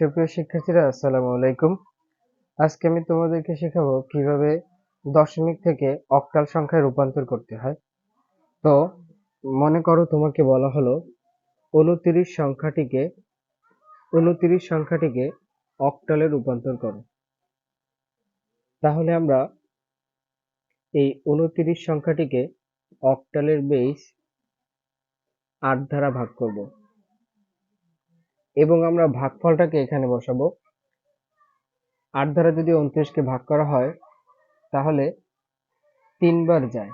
সুপ্রিয় শিক্ষার্থীরা, আসসালামু আলাইকুম। আজকে আমি তোমাদেরকে শেখাবো কীভাবে দশমিক থেকে অক্টাল সংখ্যায় রূপান্তর করতে হয়। তো, মনে করো তোমাকে বলা হলো উনত্রিশ সংখ্যাটিকে উনত্রিশ সংখ্যাটিকে অক্টালে রূপান্তর করো। তাহলে আমরা এই উনত্রিশ সংখ্যাটিকে অক্টালের বেস আট দ্বারা ভাগ করব। এবং আমরা ভাগফলটাকে এখানে বসাবো। আট দ্বারা যদি উনত্রিশকে ভাগ করা হয়, তাহলে তিনবার যায়।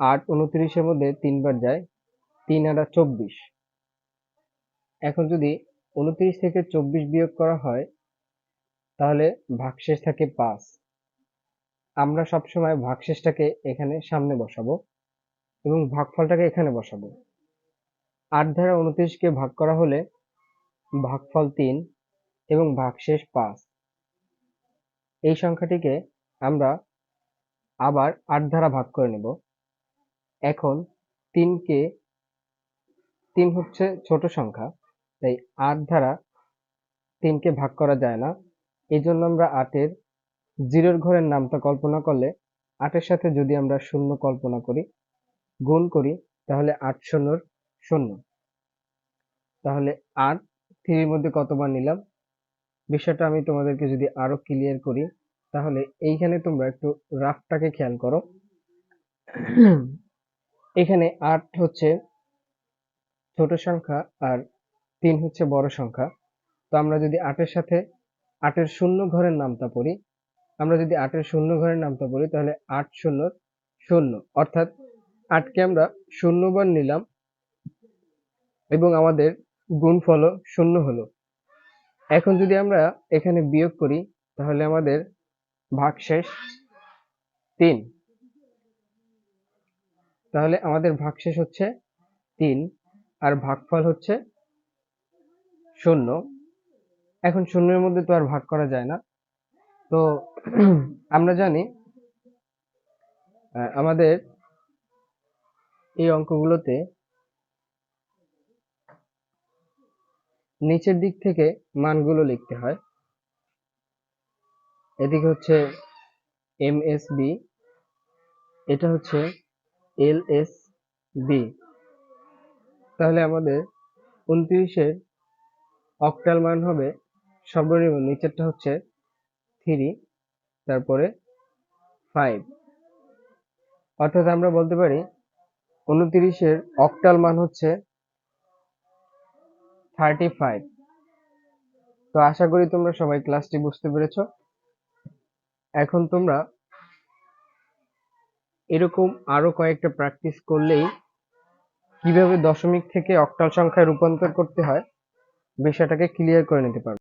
আট উনত্রিশের মধ্যে তিনবার যায়, তিন আটা চব্বিশ। এখন যদি উনত্রিশ থেকে চব্বিশ বিয়োগ করা হয়, তাহলে ভাগশেষ থাকে পাঁচ। আমরা সবসময় ভাগশেষটাকে এখানে সামনে বসাবো এবং ভাগফলটাকে এখানে বসাবো। আট দ্বারা উনত্রিশকে ভাগ করা হলে ভাগফল তিন এবং ভাগশেষ পাঁচ। এই সংখ্যাটিকে আমরা আবার আট দ্বারা ভাগ করে নেব। এখন তিনকে তিন হচ্ছে ছোট সংখ্যা, তাই আট দ্বারা তিনকে ভাগ করা যায় না। এই জন্য আমরা আটের জিরোর ঘরের নামটা কল্পনা করলে আটের সাথে যদি আমরা শূন্য কল্পনা করি, গুণ করি, তাহলে আট শূন্যর শূন্য। তাহলে আট থ্রির মধ্যে কতবার নিলাম? বিষয়টা আমি তোমাদেরকে যদি আরও ক্লিয়ার করি, তাহলে এইখানে তোমরা একটু রাফটাকে খেয়াল করো। এখানে আট হচ্ছে ছোট সংখ্যা আর তিন হচ্ছে বড় সংখ্যা। তো আমরা যদি আটের সাথে আটের শূন্য ঘরের নামটা পড়ি, আমরা যদি আটের শূন্য ঘরের নামটা পড়ি, তাহলে আট শূন্য শূন্য। অর্থাৎ আটকে আমরা শূন্যবার নিলাম এবং আমাদের গুণফল শূন্য হলো। এখন যদি আমরা এখানে বিয়োগ করি, তাহলে আমাদের ভাগশেষ তিন। তাহলে আমাদের ভাগশেষ হচ্ছে তিন, আর ভাগফল হচ্ছে শূন্য। এখন শূন্যের মধ্যে তো আর ভাগ করা যায় না। তো আমরা জানি আমাদের এই অঙ্কগুলোতে নিচের দিক থেকে মানগুলো লিখতে হয়। এদিকে হচ্ছে এম এস বি এটা হচ্ছে এল এস বি তাহলে আমাদের উনত্রিশের অক্টাল মান হবে সর্বনিম্ন, নিচেরটা হচ্ছে থ্রি তারপরে ফাইভ অর্থাৎ আমরা বলতে পারি উনত্রিশের অক্টাল মান হচ্ছে থার্টি ফাইভ তো আশা করি তোমরা সবাই ক্লাসটি বুঝতে পেরেছ। এখন তোমরা এরকম আরও কয়েকটা প্র্যাকটিস করলেই কীভাবে দশমিক থেকে অক্টাল সংখ্যায় রূপান্তর করতে হয়, বিষয়টাকে ক্লিয়ার করে নিতে পারবে।